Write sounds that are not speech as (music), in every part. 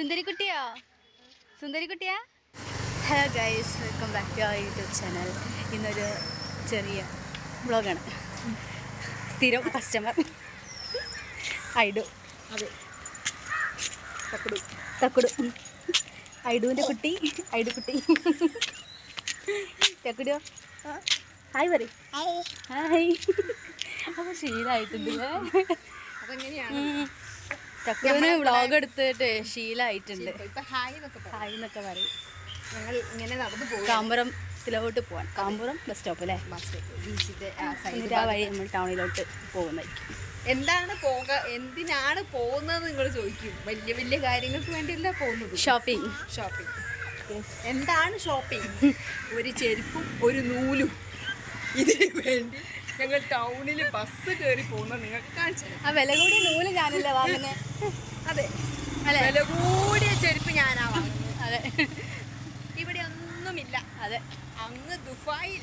സുന്ദരിക്കുട്ടിയോ? സുന്ദരിക്കുട്ടിയാ? Hello guys welcome back to our YouTube channel ഇന്നൊരു ചെറിയ വ്ളോഗാണ് സ്ഥിരം കസ്റ്റമർ ഐഡു അതെ. തക്കുടു. തക്കുടു. ഐഡുവിന്റെ കുട്ടി. ഐഡു കുട്ടി. തക്കുടിയോ ഹായ് പറ ഹായ്. അപ്പോൾ ശീലമായിട്ടുണ്ട് അതെങ്ങനെയാണ് (laughs) തക്കുടിന് വ്ളോഗ് എടുത്തിട്ട് ശീലമായിട്ടുണ്ട് ഇപ്പൊ ഹായ് എന്നൊക്കെ പറയും. ഞങ്ങൾ ഇങ്ങനെ നടന്നു പോകും കാമ്പുറത്തിലോട്ട് പോവാൻ. കാമ്പുറം ബസ് സ്റ്റോപ്പ് അല്ലേ? ബസ് സ്റ്റോപ്പ് ബീച്ചിന്റെ എന്നിട്ട് ആ വഴി നമ്മൾ ടൗണിലോട്ട് പോകുന്നതായിരിക്കും. എന്താണ് പോക എന്തിനാണ് പോകുന്നത് നിങ്ങൾ ചോദിക്കും. വലിയ വലിയ കാര്യങ്ങൾക്ക് വേണ്ടിയല്ല പോകുന്നത്. ഷോപ്പിംഗ് ഷോപ്പിംഗ് എന്താണ് ഷോപ്പിംഗ് ഒരു ചെരുപ്പും ഒരു നൂലും. ഇതിന് വേണ്ടി ഞങ്ങൾ ടൗണിൽ ബസ് കയറി പോകുന്നത് നിങ്ങൾക്ക് കാണിച്ചു തരാം. ആ വില കൂടിയ നൂൽ ഞാനല്ലേ വാങ്ങുന്നത് അതെ. അല്ലേ? വില കൂടിയ ചെരുപ്പ് ഞാനാ വാങ്ങുന്നത്. അതെ. ഇവിടെ ഒന്നുമില്ല. അതെ. അങ്ങ് ദുബായിൽ.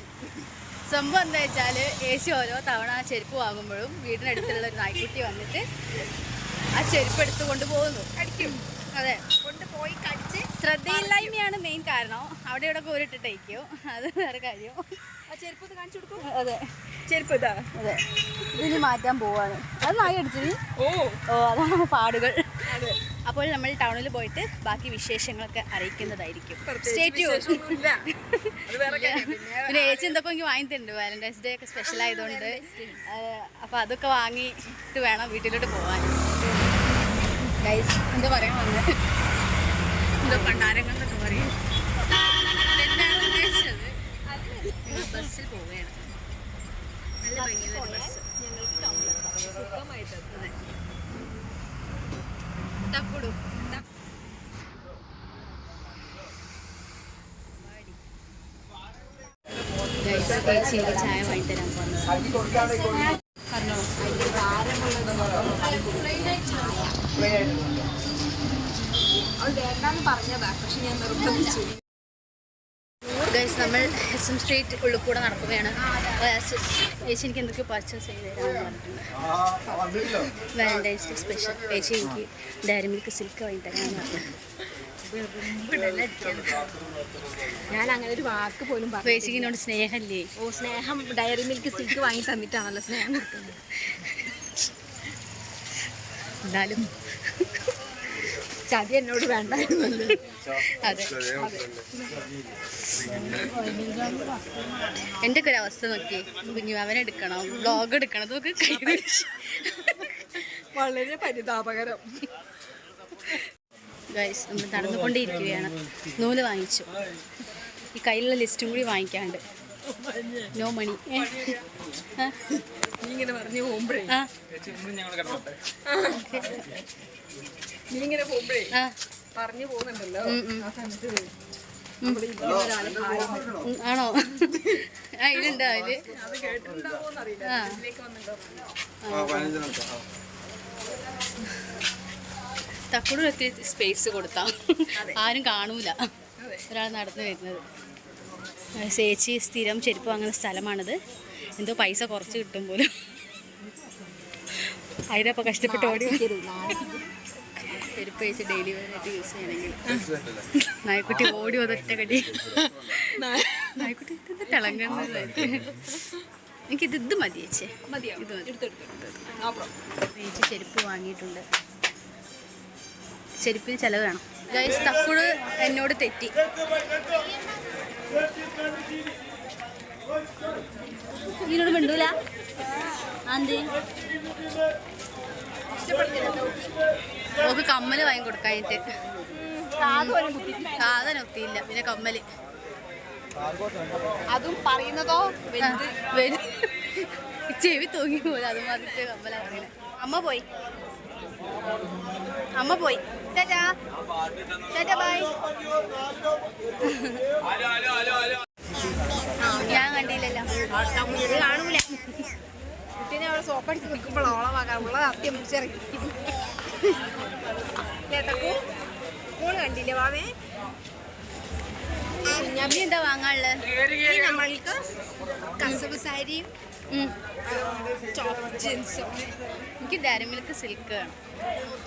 സംഭവം എന്താ വെച്ചാൽ ഏശു ഓരോ തവണ ആ ചെരുപ്പ് വാങ്ങുമ്പോഴും വീടിനടുത്തുള്ള ഒരു നായ്ക്കുട്ടി വന്നിട്ട് ആ ചെരുപ്പ് എടുത്ത് കൊണ്ടുപോകുന്നു. അടിക്കും. അതെ. കൊണ്ടുപോയി കടിച്ച് ശ്രദ്ധയില്ലായ്മയാണ് മെയിൻ കാരണം. അവിടെ ഇവിടെ കോരിട്ടിട്ടേക്കോ അത് വേറെ കാര്യം. ചെരുപ്പ് കാണിച്ചു കൊടുക്കും. അതെ. ചെരുപ്പ് ഇതാ. അതെ. ഇതിന് മാറ്റാൻ പോവാണ്. അത് നായ അടിച്ചത്. ഓ. ഓ അതാണ് പാടുകൾ. അപ്പോൾ നമ്മൾ ടൗണിൽ പോയിട്ട് ബാക്കി വിശേഷങ്ങളൊക്കെ അറിയിക്കുന്നതായിരിക്കും. പിന്നെ ഏച്ചി എന്തൊക്കെ എനിക്ക് വാങ്ങിയിട്ടുണ്ട്? വാലന്റൈൻസ് ഡേ ഒക്കെ സ്പെഷ്യൽ ആയതുകൊണ്ട്. അപ്പോൾ അതൊക്കെ വാങ്ങിയിട്ട് വേണം വീട്ടിലോട്ട് പോകാൻ ഗൈസ് എന്താ പറയാൻ വന്നത് എന്തോ പണ്ടാരങ്ങൾ എന്നൊക്കെ പറയും. എന്താണ് ഉദ്ദേശിച്ചത്? ബസ്സിൽ പോവുകയാണ്. നല്ല ഭംഗിയുള്ള ബസ്. സുഖമായിട്ട് അതെ തക്കുടു ചേച്ചിയുടെ ചായ വാങ്ങിത്തരാൻ പോകുന്നത് പറഞ്ഞോളൂ അത് വേണ്ടാന്ന് പറഞ്ഞതാ. പക്ഷെ ഞാൻ നിർബന്ധിച്ചു. ഗൈസ് നമ്മൾ എസ് എം സ്ട്രീറ്റ് ഉള്ളിൽ കൂടെ നടക്കുകയാണ്. ചേച്ചി എനിക്ക് എന്തൊക്കെയോ പർച്ചേസ് ചെയ്ത് തരാമെന്ന് വാലന്റൈൻസ് ഡേ സ്പെഷ്യൽ ചേച്ചി എനിക്ക് ഡയറി മിൽക്ക് സിൽക്ക് വാങ്ങി തരാമെന്ന് ഞാൻ അങ്ങനെ ഒരു വാക്ക് പോലും പറഞ്ഞു ചേച്ചിക്ക് എന്നോട് സ്നേഹമല്ലേ? ഓ സ്നേഹം ഡയറി മിൽക്ക് സിൽക്ക് വാങ്ങി തന്നിട്ടാണല്ലോ സ്നേഹം കൊടുക്കുന്നത്. എന്നാലും ചതി എന്നോട് വേണ്ടായിരുന്നല്ലോ അതെ എന്റെ ഒക്കെ ഒരു അവസ്ഥ നോക്കി? കുഞ്ഞു അവനെടുക്കണം ബ്ലോഗ് എടുക്കണം? അതൊക്കെ കൈ വളരെ പരിതാപകരം. ഗൈസ് നമ്മൾ നടന്നുകൊണ്ടേയിരിക്കുകയാണ് നൂൽ വാങ്ങിച്ചു. ഈ കയ്യിലുള്ള ലിസ്റ്റും കൂടി വാങ്ങിക്കാണ്ട് നോ മണി നീ ഇങ്ങനെ പറഞ്ഞു പോകുമ്പോഴേ. നീ ഇങ്ങനെ പോകുമ്പോഴേ പറഞ്ഞു പോകുന്നുണ്ടല്ലോ. ആ സമയത്ത് ആണോ? അതിലുണ്ടോ അതിൽ. അത് എത്തി സ്പേസ് കൊടുത്താ. ആരും കാണൂല. ഒരാൾ നടന്നു വരുന്നത്. ചേച്ചി സ്ഥിരം ചെരുപ്പ് വാങ്ങുന്ന സ്ഥലമാണിത്. എന്തോ പൈസ കുറച്ച് കിട്ടും പോലും. അതിനപ്പോൾ കഷ്ടപ്പെട്ട് ഓടി ചെരുപ്പ് കഴിച്ച് ഡെയിലി ആയിട്ട് യൂസ് ചെയ്യണമെങ്കിൽ. നായ്ക്കുട്ടി ഓടി ഒതൊറ്റ കടി. നായ്ക്കുട്ടി ഇത് തിളങ്ങുന്നത് എനിക്കിത് ഇത് മതി ചേച്ചി. ഇത് ചേച്ചി ചെരുപ്പ് വാങ്ങിയിട്ടുണ്ട്. ചെരുപ്പിന് ചിലവ് വേണം. ഗൈസ് തക്കുട് എന്നോട് തെറ്റി. ഇതിനോട് മിണ്ടൂല. ആന്തി ഓക്ക് കമ്മൽ വാങ്ങി സാധനം കാതനൊത്തിയില്ല പിന്നെ കമ്മൽ. അതും പറയുന്നതോ? ചെവി തൂങ്ങി പോലെ അത് മാതിരി കമ്മല പറയണേ. അമ്മ പോയി. അമ്മ പോയി. ബൈ. ഞാൻ കണ്ടില്ലല്ലോ. കാണൂല. കുട്ടീനെ അവിടെ സോപ്പടിച്ച് നിൽക്കുമ്പോഴാണ് ഓളമാകാൻ ഉള്ളത് അത്യം പിടിച്ചിറങ്ങി തക്കു മോൾ കണ്ടില്ലേ വാവേ? ഇനി എന്താ വാങ്ങാനുള്ളത് ഇനി നമ്മൾക്ക് കസവ് സാരിയും. ജീൻസോ എനിക്ക് ഡയറി മിൽക്ക് സിൽക്ക് വേണം.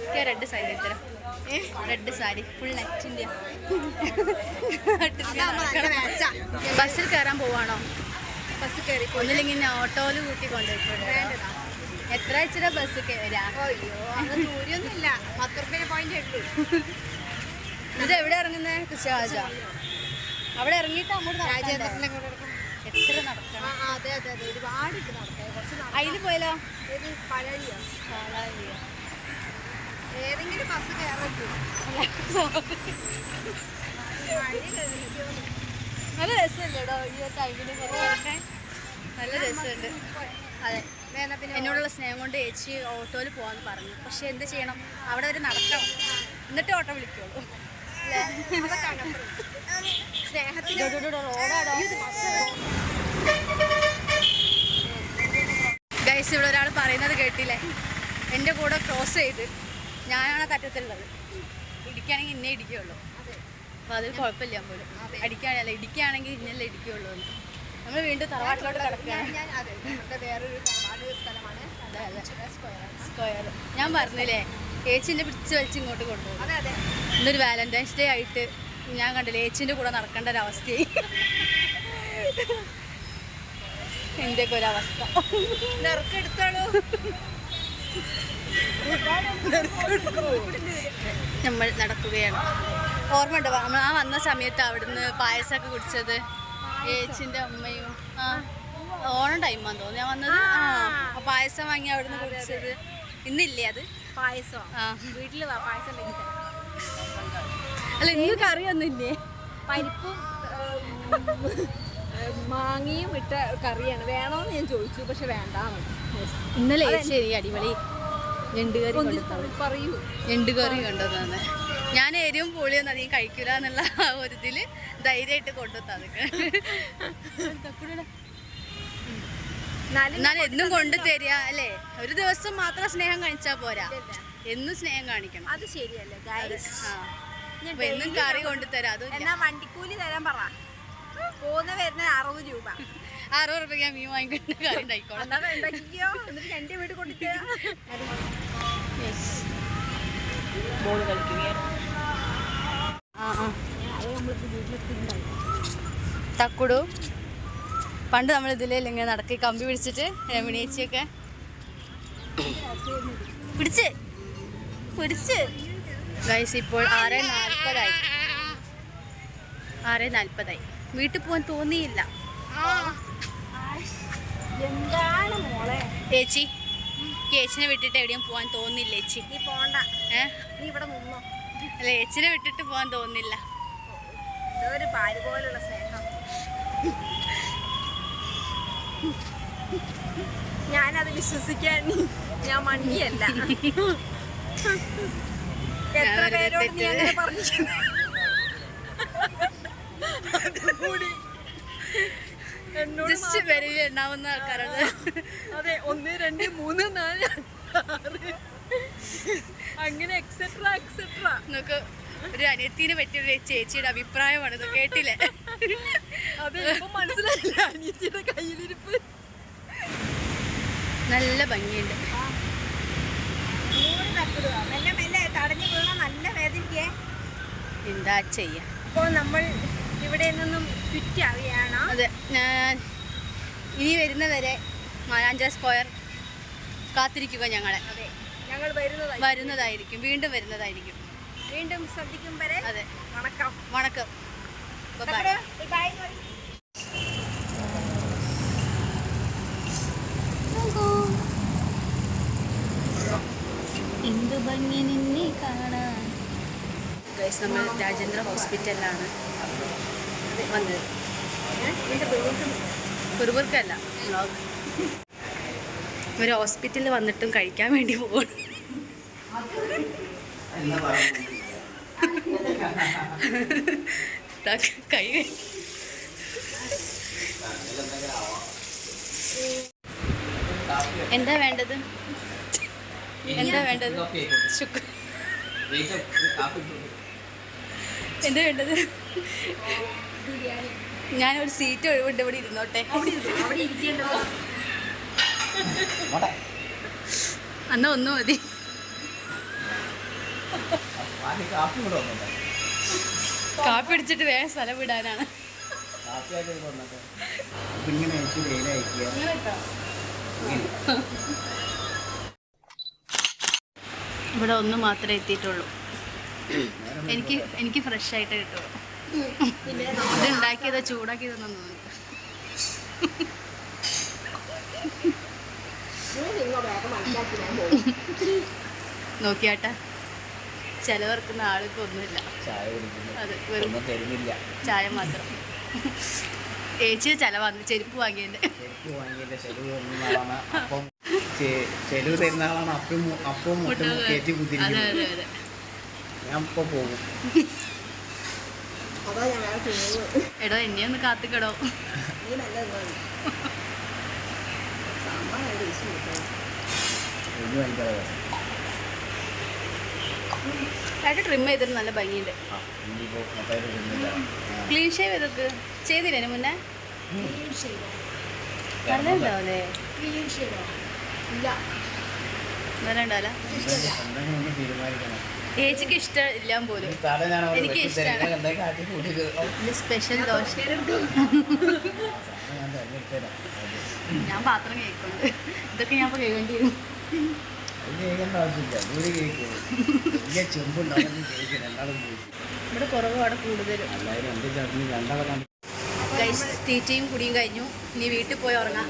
എനിക്ക് റെഡ് സാരി എത്ര റെഡ് സാരി ഫുൾ നെറ്റിന്റെ ബസ്സിൽ കയറാൻ പോവാണോ? ബസ് കയറി ഒന്നില്ലെങ്കിൽ ഓട്ടോയിൽ കൂട്ടി കൊണ്ടുപോയിട്ടുണ്ട് എത്ര ഇച്ചിരി ബസ് കയറാ ദൂരമൊന്നുമില്ല പത്ത് റുപ്യ പോയിന്റ് ഉള്ളൂ. ഇത് എവിടെ ഇറങ്ങുന്നേ? കൃഷിരാജ അവിടെ ഇറങ്ങിയിട്ട് അങ്ങോട്ട്? രാജേന്ദ്രനെ എത്ര നടക്കണം? അതെ അതെ അതെ. ഒരുപാട് ഇത്. അതിൽ പോയാലോ? ഏത് പഴനിയോ. ഏതെങ്കിലും ബസ് കയറാൻ നല്ല രസമല്ലേടോ ഈ ടൈമിന് നല്ല രസമുണ്ട്. അതെ. എന്നോടുള്ള സ്നേഹം കൊണ്ട് ചേച്ചി ഓട്ടോയിൽ പോകാന്ന് പറഞ്ഞു. പക്ഷെ എന്ത് ചെയ്യണം? അവിടെ വരെ നടക്കണം. എന്നിട്ട് ഓട്ടോ വിളിക്കുള്ളൂ. ഗൈസ് ഇവിടെ ഒരാൾ പറയുന്നത് കേട്ടില്ലേ? എന്റെ കൂടെ ക്രോസ് ചെയ്ത് ഞാനാണ് തട്ടത്തുള്ളത് ഇടിക്കുകയാണെങ്കിൽ ഇന്നേ ഇടിക്കുകയുള്ളൂ. അപ്പോൾ അതിൽ കുഴപ്പമില്ല പോലും. അടിക്കുകയാണല്ല ഇടിക്കുകയാണെങ്കിൽ ഇന്നല്ലേ ഇടിക്കുകയുള്ളൂ എന്ന്. നമ്മൾ വീണ്ടും തറവാട്ടിലോട്ട് കിടക്കുകയാണ്. സ്ക്വയർ ഞാൻ പറഞ്ഞില്ലേ ചേച്ചിന്റെ പിടിച്ച് വലിച്ച് ഇങ്ങോട്ട് കൊണ്ടുപോകും. ഇന്നൊരു വാലന്റൈൻസ് ഡേ ആയിട്ട് ഞാൻ കണ്ടില്ലേ ചേച്ചിന്റെ കൂടെ നടക്കേണ്ട ഒരവസ്ഥയായി എന്റെയൊക്കെ ഒരവസ്ഥ നെറുക്കെടുത്തോളൂ നമ്മൾ നടക്കുകയാണ്. ഓർമ്മ ഉണ്ടോ നമ്മൾ ആ വന്ന സമയത്ത് അവിടുന്ന് പായസമൊക്കെ കുടിച്ചത്? ചേച്ചിന്റെ അമ്മയും ആ ഓണം ടൈമാന്ന് തോന്നുന്നു. ഞാൻ വന്നത് ആ. പായസം വാങ്ങി അവിടുന്ന് കുടിച്ചത്. ഇന്നില്ലേ അത്? പായസം? വീട്ടിൽ വീട്ടിൽ വാ പായസം അല്ല ഇന്ന് കറിയൊന്നും ഇല്ലേ? പരിപ്പും മാങ്ങയും ഇട്ട കറിയാണ്. വേണോന്ന് ഞാൻ ചോദിച്ചു പക്ഷെ വേണ്ടാന്ന്. ഇന്നലെ ശരി അടിപൊളി കൊണ്ടുത്തന്നു പറയൂ. ഞണ്ടുകറി കൊണ്ടുതന്നെ ഞാൻ എരിവും പുളിയൊന്നും അധികം കഴിക്കില്ല എന്നുള്ള ആ ഒരു ഇതിൽ ധൈര്യമായിട്ട് കൊണ്ടുത്തന്നു എന്നാലും എന്നാൽ എന്നും കൊണ്ടു തരിക അല്ലേ? ഒരു ദിവസം മാത്രം സ്നേഹം കാണിച്ചാൽ പോരാ. എന്നും സ്നേഹം കാണിക്കണം. അത് ശരിയല്ലേ? അപ്പൊ എന്നും കറി കൊണ്ടു തരാം അതും എന്നാ വണ്ടിക്കൂലി തരാൻ പറ. പോകുന്ന വരുന്ന അറുപത് രൂപ. അറുപത് റുപ്യ ഞാൻ മീൻ വാങ്ങിക്കൊണ്ട് കറി ഉണ്ടായിക്കോളാം എന്നാ ഉണ്ടാക്കിക്കോ എന്നിട്ട് എന്റെ വീട് കൊണ്ടുതരാം ബോൾ കളിക്കുകയാണ് തക്കുടു. പണ്ട് നമ്മൾ ഇതിലേ ഇങ്ങനെ നടക്കി കമ്പി പിടിച്ചിട്ട് രമണിയേച്ചിയൊക്കെ പിടിച്ച്. പിടിച്ച്. ഗൈസ് ഇപ്പോൾ ആറ് നാൽപ്പതായി. ആറ് നാൽപ്പതായി. വീട്ടിൽ പോകാൻ തോന്നിയില്ല. ചേച്ചി ചേച്ചിനെ വിട്ടിട്ട് എവിടെയും പോകാൻ തോന്നിയില്ല ചേച്ചി. നീ പോണ്ട. ഏ? നീ ഇവിടെ നിന്നോ. അല്ല ചേച്ചിനെ വിട്ടിട്ട് പോകാൻ തോന്നില്ല എന്തോ ഒരു ഭാര്യ പോലുള്ള സ്നേഹം. ഞാനത് വിശ്വസിക്കാൻ ഞാൻ മണ്ടിയല്ല എത്ര പേരോട് നീ. അങ്ങനെ പറഞ്ഞിരിക്കുന്നു? അതുകൂടി. ജസ്റ്റ് ആൾക്കാരാണ്. അതെ ഒന്ന് രണ്ട് മൂന്ന് നാല് ആറ്. അങ്ങനെ എക്സെട്ര എക്സെട്ര നിങ്ങൾക്ക് ഒരു അനിയത്തിനെ പറ്റിയ ചേച്ചിയുടെ അഭിപ്രായമാണ്. ഇത് കേട്ടില്ലേ? അത് മനസ്സിലായില്ല. അനിയത്തിയുടെ കയ്യിലിരിപ്പ്. നല്ല ഭംഗിയുണ്ട്. മെല്ലെ മെല്ലെ തടഞ്ഞു വീണ നല്ല വേദനിക്കേ എന്താ ചെയ്യാ? അപ്പോൾ നമ്മൾ ഇവിടെ നിന്നും ചുറ്റിയറിയാണ്. അതെ ഞാൻ ഇനി വരുന്നവരെ മാനാഞ്ച സ്ക്വയർ കാത്തിരിക്കുക ഞങ്ങളെ. അതെ. ഞങ്ങൾ വരുന്നതായി വരുന്നതായിരിക്കും. വീണ്ടും വരുന്നതായിരിക്കും. വീണ്ടും ശ്രദ്ധിക്കും വരെ. അതെ. വണക്കം. വണക്കം. എന്ത് ഭംഗി നിന്നെ കാണാൻ. നമ്മൾ രാജേന്ദ്ര ഹോസ്പിറ്റലിലാണ് വന്നത്. കുറുവർക്കല്ല വ്ളോഗ് ഒരു ഹോസ്പിറ്റലിൽ വന്നിട്ടും കഴിക്കാൻ വേണ്ടി പോകണം കൈ എന്താ വേണ്ടത്? എന്താ വേണ്ടത്? എന്താ വേണ്ടത്? ഞാനൊരു സീറ്റ് ഒഴിവുണ്ട് ഇവിടെ ഇരുന്നോട്ടെ. അന്ന് ഒന്ന് മതി. കാപ്പി അടിച്ചിട്ട് വേഗം സ്ഥലം വിടാനാണ്. ഇങ്ങനെ. ഇവിടെ ഒന്ന് മാത്രമേ എത്തിയിട്ടുള്ളൂ. എനിക്ക് എനിക്ക് ഫ്രഷ് ആയിട്ട് കിട്ടുള്ളൂ. ഇത് ഉണ്ടാക്കിയത് ചൂടാക്കിയതെന്നു തോന്നുന്നു (laughs) നോക്കിയാട്ടെ. ചെലവർക്കുന്ന ആളിപ്പോ ഒന്നുമില്ല. ചായ മാത്രം. (laughs) ചേച്ചി ചെലവാന്ന് ചെരുപ്പ് ചെലവ് തരുന്ന ആളാണ്. അപ്പം അപ്പം കയറ്റി കുത്തിരിക്കുന്നത് ഞാൻ ഇപ്പൊ പോകും. എടോ എന്നെ ഒന്ന് കാത്തിക്കടോ (laughs) നീ നല്ലതാണ് സാമ്പാറായിട്ട് ഇഷ്ടം കിട്ടും എനിക്ക് ഭയങ്കര രസം. ആയിട്ട് ട്രിം ചെയ്തിട്ട് നല്ല ഭംഗിയുണ്ട്. ക്ലീൻ ഷേവ് ചെയ്തൊക്കെ ചെയ്തില്ലേ മുന്നേ? നല്ല ഉണ്ടാവല്ലേ ക്ലീൻ ഷേവ് ഇല്ല. ഏച്ചിക്ക് ഇഷ്ടം ഇല്ല പോലും. ഞാൻ എനിക്ക് കൂട്ടിയത്. സ്പെഷ്യൽ ദോശ. ഞാൻ തിരഞ്ഞെടുത്തരാം. ഞാൻ പാത്രം കേൾക്കുന്നുണ്ട് ഇതൊക്കെ ഞാൻ ഇപ്പോൾ കേൾക്കേണ്ടി വരും. ഇത് കേൾക്കേണ്ട ആവശ്യമില്ല. ദൂരെ കേൾക്കും വലിയ ചെമ്പുണ്ടാവും കേൾക്കും രണ്ടാളും കേൾക്കും ഇവിടെ കുറവ് അവിടെ കൂടുതലും. എല്ലാവരും എന്ത് ചേട്ടന് രണ്ടാളെ കണ്ടു ഗൈസ് തീറ്റയും കുടിയും കഴിഞ്ഞു. നീ വീട്ടിൽ പോയി ഉറങ്ങാം.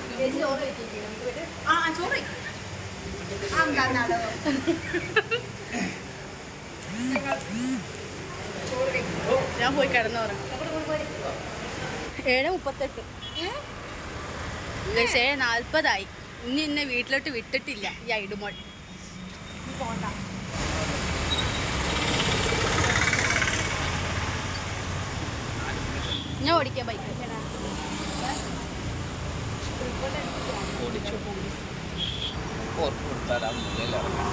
ഞാൻ പോയി കിടന്നുറങ്ങാം ഏഴ് മുപ്പത്തെട്ട്. ഏഴ് നാൽപ്പതായി. ഇനി എന്നെ വീട്ടിലോട്ട് വിട്ടിട്ടില്ല ഈ ഐഡുമോൾ ഞാൻ ഓടിക്കാം ബൈക്ക്. ഓടിച്ചു ഓർപ്പ് കൊടുത്താൽ ആ മുതലിറങ്ങാം